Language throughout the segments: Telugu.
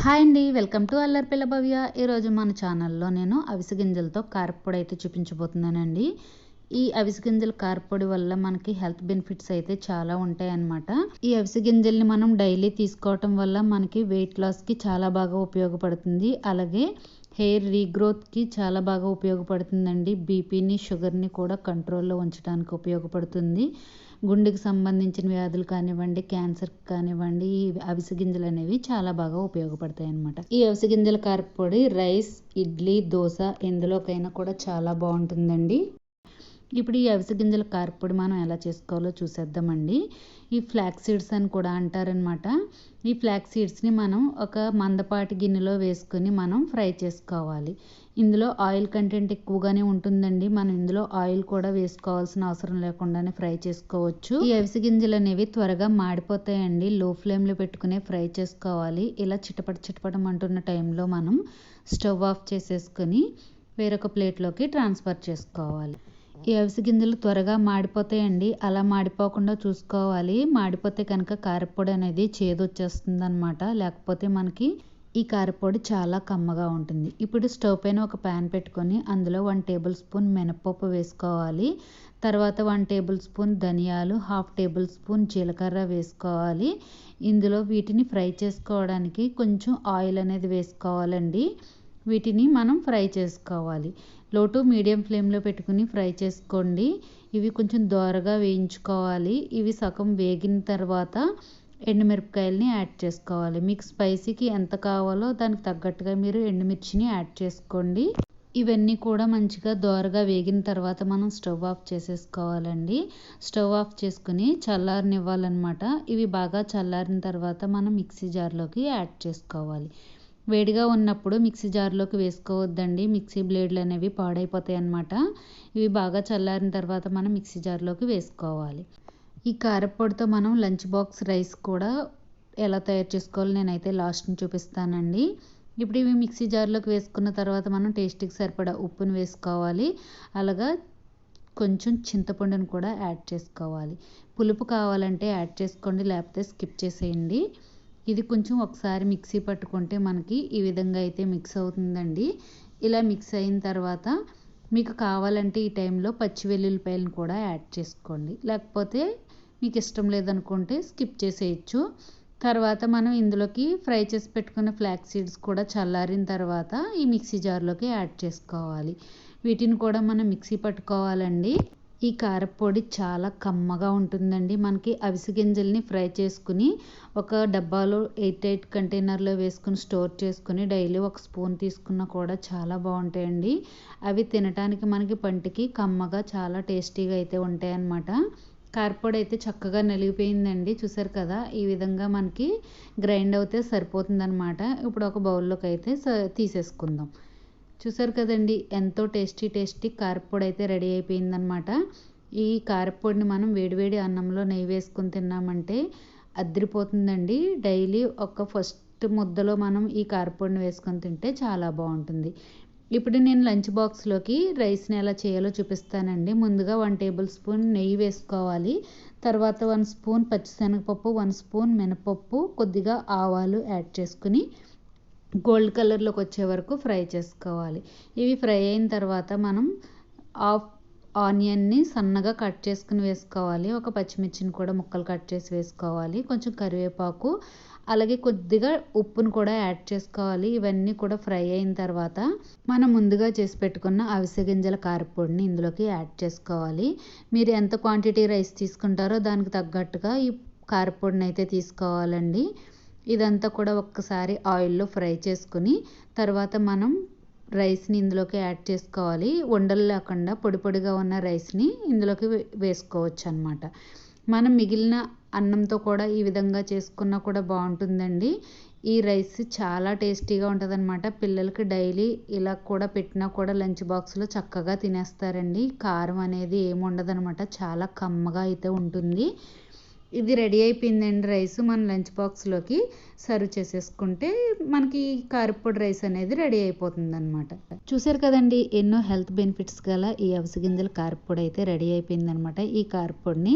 హాయ్ అండి వెల్కమ్ టు అల్లర్ పిల్ల భవ్య. ఈరోజు మన ఛానల్లో నేను అవిసె గింజలతో కారపొడి అయితే చూపించబోతున్నానండి. ఈ అవిసె గింజల కారపొడి వల్ల మనకి హెల్త్ బెనిఫిట్స్ అయితే చాలా ఉంటాయి అన్నమాట ఈ అవిసె గింజల్ని మనం డైలీ తీసుకోవటం వల్ల మనకి వెయిట్ లాస్కి చాలా బాగా ఉపయోగపడుతుంది. అలాగే హెయిర్ రీగ్రోత్కి చాలా బాగా ఉపయోగపడుతుందండి. బీపీని షుగర్ని కూడా కంట్రోల్లో ఉంచడానికి ఉపయోగపడుతుంది. గుండెకి సంబంధించిన వ్యాధులు కానివ్వండి క్యాన్సర్ కానివ్వండి ఈ అవిసె గింజలు అనేవి చాలా బాగా ఉపయోగపడతాయి అనమాట ఈ అవిసె గింజల కారపొడి రైస్ ఇడ్లీ దోశ ఎందులోకైనా కూడా చాలా బాగుంటుందండి. ఇప్పుడు ఈ అవిసె గింజల కారపొడి మనం ఎలా చేసుకోవాలో చూసేద్దామండి. ఈ ఫ్లాక్ సీడ్స్ అని కూడా అంటారనమాట ఈ ఫ్లాక్ సీడ్స్ని మనం ఒక మందపాటి గిన్నెలో వేసుకొని మనం ఫ్రై చేసుకోవాలి. ఇందులో ఆయిల్ కంటెంట్ ఎక్కువగానే ఉంటుందండి. మనం ఇందులో ఆయిల్ కూడా వేసుకోవాల్సిన అవసరం లేకుండానే ఫ్రై చేసుకోవచ్చు. ఈ అవిసె గింజలు అనేవి త్వరగా మాడిపోతాయండి. లో ఫ్లేమ్లో పెట్టుకునే ఫ్రై చేసుకోవాలి. ఇలా చిటపట చిటపటం అంటున్న టైంలో మనం స్టవ్ ఆఫ్ చేసేసుకొని వేరొక ప్లేట్లోకి ట్రాన్స్ఫర్ చేసుకోవాలి. ఈ అవిసె గింజలు త్వరగా మాడిపోతాయండి. అలా మాడిపోకుండా చూసుకోవాలి. మాడిపోతే కనుక కారపొడి అనేది చేదు వచ్చేస్తుంది అనమాట లేకపోతే మనకి ఈ కారపొడి చాలా కమ్మగా ఉంటుంది. ఇప్పుడు స్టవ్ పైన ఒక ప్యాన్ పెట్టుకొని అందులో వన్ టేబుల్ స్పూన్ మినపప్పు వేసుకోవాలి. తర్వాత వన్ టేబుల్ స్పూన్ ధనియాలు హాఫ్ టేబుల్ స్పూన్ జీలకర్ర వేసుకోవాలి. ఇందులో వీటిని ఫ్రై చేసుకోవడానికి కొంచెం ఆయిల్ అనేది వేసుకోవాలండి. వీటిని మనం ఫ్రై చేసుకోవాలి. లో టు మీడియం ఫ్లేమ్లో పెట్టుకుని ఫ్రై చేసుకోండి. ఇవి కొంచెం దోరగా వేయించుకోవాలి. ఇవి సగం వేగిన తర్వాత ఎండుమిరపకాయలని యాడ్ చేసుకోవాలి. మీకు స్పైసీకి ఎంత కావాలో దానికి తగ్గట్టుగా మీరు ఎండుమిర్చిని యాడ్ చేసుకోండి. ఇవన్నీ కూడా మంచిగా దోరగా వేగిన తర్వాత మనం స్టవ్ ఆఫ్ చేసేసుకోవాలండి. స్టవ్ ఆఫ్ చేసుకుని చల్లారనివ్వాలన్నమాట. ఇవి బాగా చల్లారిన తర్వాత మనం మిక్సీ జార్లోకి యాడ్ చేసుకోవాలి. వేడిగా ఉన్నప్పుడు మిక్సీ జార్లోకి వేసుకోవద్దండి. మిక్సీ బ్లేడ్లు అనేవి పాడైపోతాయి అన్నమాట ఇవి బాగా చల్లారిన తర్వాత మనం మిక్సీ జార్లోకి వేసుకోవాలి. ఈ కారపొడితో మనం లంచ్ బాక్స్ రైస్ కూడా ఎలా తయారు చేసుకోవాలో నేనైతే లాస్ట్ని చూపిస్తానండి. ఇప్పుడు ఇవి మిక్సీ జార్లోకి వేసుకున్న తర్వాత మనం టేస్ట్కి సరిపడా ఉప్పుని వేసుకోవాలి. అలాగా కొంచెం చింతపండుని కూడా యాడ్ చేసుకోవాలి. పులుపు కావాలంటే యాడ్ చేసుకోండి లేకపోతే స్కిప్ చేసేయండి. ఇది కొంచెం ఒకసారి మిక్సీ పట్టుకుంటే మనకి ఈ విధంగా అయితే మిక్స్ అవుతుందండి. ఇలా మిక్స్ అయిన తర్వాత మీకు కావాలంటే ఈ టైంలో పచ్చి వెల్లుల్లిపాయలను కూడా యాడ్ చేసుకోండి. లేకపోతే మీకు ఇష్టం లేదనుకుంటే స్కిప్ చేసేయచ్చు. తర్వాత మనం ఇందులోకి ఫ్రై చేసి పెట్టుకున్న ఫ్లాక్ సీడ్స్ కూడా చల్లారిన తర్వాత ఈ మిక్సీ జార్లోకి యాడ్ చేసుకోవాలి. వీటిని కూడా మనం మిక్సీ పట్టుకోవాలండి. ఈ కారపొడి చాలా కమ్మగా ఉంటుందండి. మనకి అవిసె గింజల్ని ఫ్రై చేసుకుని ఒక డబ్బాలో ఎయిట్ ఎయిట్ కంటైనర్లో వేసుకుని స్టోర్ చేసుకుని డైలీ ఒక స్పూన్ తీసుకున్నా కూడా చాలా బాగుంటాయండి. అవి తినటానికి మనకి పంటికి కమ్మగా చాలా టేస్టీగా అయితే ఉంటాయన్నమాట. కారపొడి అయితే చక్కగా నలిగిపోయిందండి. చూసారు కదా ఈ విధంగా మనకి గ్రైండ్ అవుతే సరిపోతుందన్నమాట. ఇప్పుడు ఒక బౌల్లోకి అయితే తీసేసుకుందాం. చూసారు కదండి ఎంతో టేస్టీ టేస్టీ కారపొడి అయితే రెడీ అయిపోయిందనమాట ఈ కారపొడిని మనం వేడివేడి అన్నంలో నెయ్యి వేసుకొని తిన్నామంటే అద్రిపోతుందండి. డైలీ ఒక ఫస్ట్ ముద్దలో మనం ఈ కారపొడిని వేసుకొని తింటే చాలా బాగుంటుంది. ఇప్పుడు నేను లంచ్ బాక్స్లోకి రైస్ని ఎలా చేయాలో చూపిస్తానండి. ముందుగా వన్ టేబుల్ స్పూన్ నెయ్యి వేసుకోవాలి. తర్వాత వన్ స్పూన్ పచ్చిశనగపప్పు వన్ స్పూన్ మినపప్పు కొద్దిగా ఆవాలు యాడ్ చేసుకుని గోల్డ్ కలర్లోకి వచ్చే వరకు ఫ్రై చేసుకోవాలి. ఇవి ఫ్రై అయిన తర్వాత మనం ఆఫ్ ఆనియన్ని సన్నగా కట్ చేసుకుని వేసుకోవాలి. ఒక పచ్చిమిర్చిని కూడా ముక్కలు కట్ చేసి వేసుకోవాలి. కొంచెం కరివేపాకు అలాగే కొద్దిగా ఉప్పును కూడా యాడ్ చేసుకోవాలి. ఇవన్నీ కూడా ఫ్రై అయిన తర్వాత మనం ముందుగా చేసి పెట్టుకున్న అవిసె గింజల కారపొడిని ఇందులోకి యాడ్ చేసుకోవాలి. మీరు ఎంత క్వాంటిటీ రైస్ తీసుకుంటారో దానికి తగ్గట్టుగా ఈ కారపొడిని అయితే తీసుకోవాలండి. ఇదంతా కూడా ఒక్కసారి ఆయిల్లో ఫ్రై చేసుకుని తర్వాత మనం రైస్ని ఇందులోకి యాడ్ చేసుకోవాలి. ఉండలు లేకుండా పొడి పొడిగా ఉన్న రైస్ని ఇందులోకి వేసుకోవచ్చు అనమాట మనం మిగిలిన అన్నంతో కూడా ఈ విధంగా చేసుకున్నా కూడా బాగుంటుందండి. ఈ రైస్ చాలా టేస్టీగా ఉంటుంది అనమాట పిల్లలకి డైలీ ఇలా కూడా పెట్టినా కూడా లంచ్ బాక్స్లో చక్కగా తినేస్తారండి. కారం అనేది ఏమి ఉండదనమాట చాలా కమ్మగా అయితే ఉంటుంది. ఇది రెడీ అయిపోయిందండి రైస్ మన లంచ్ బాక్స్లోకి. సర్వ్ చేసేసుకుంటే మనకి కారపొడి రైస్ అనేది రెడీ అయిపోతుంది అనమాట చూసారు కదండి ఎన్నో హెల్త్ బెనిఫిట్స్ గల ఈ అవిసె గింజల కారపొడి అయితే రెడీ అయిపోయిందనమాట ఈ కారపొడిని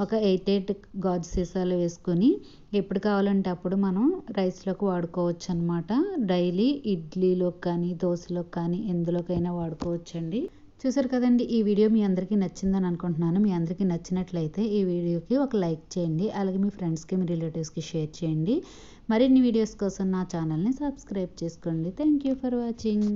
ఒక ఎయిట్ ఎయిట్ గాజు సీసాలు వేసుకొని ఎప్పుడు కావాలంటే అప్పుడు మనం రైస్లోకి వాడుకోవచ్చు అనమాట డైలీ ఇడ్లీలోకి కానీ దోశలోకి కానీ ఎందులోకైనా వాడుకోవచ్చండి. చూసారు కదండి ఈ వీడియో మీ అందరికీ నచ్చిందని అనుకుంటున్నాను. మీ అందరికీ నచ్చినట్లయితే ఈ వీడియోకి ఒక లైక్ చేయండి అలాగే మీ ఫ్రెండ్స్కి మీ రిలేటివ్స్కి షేర్ చేయండి. మరిన్ని వీడియోస్ కోసం నా ఛానల్ని సబ్స్క్రైబ్ చేసుకోండి. Thank you for watching.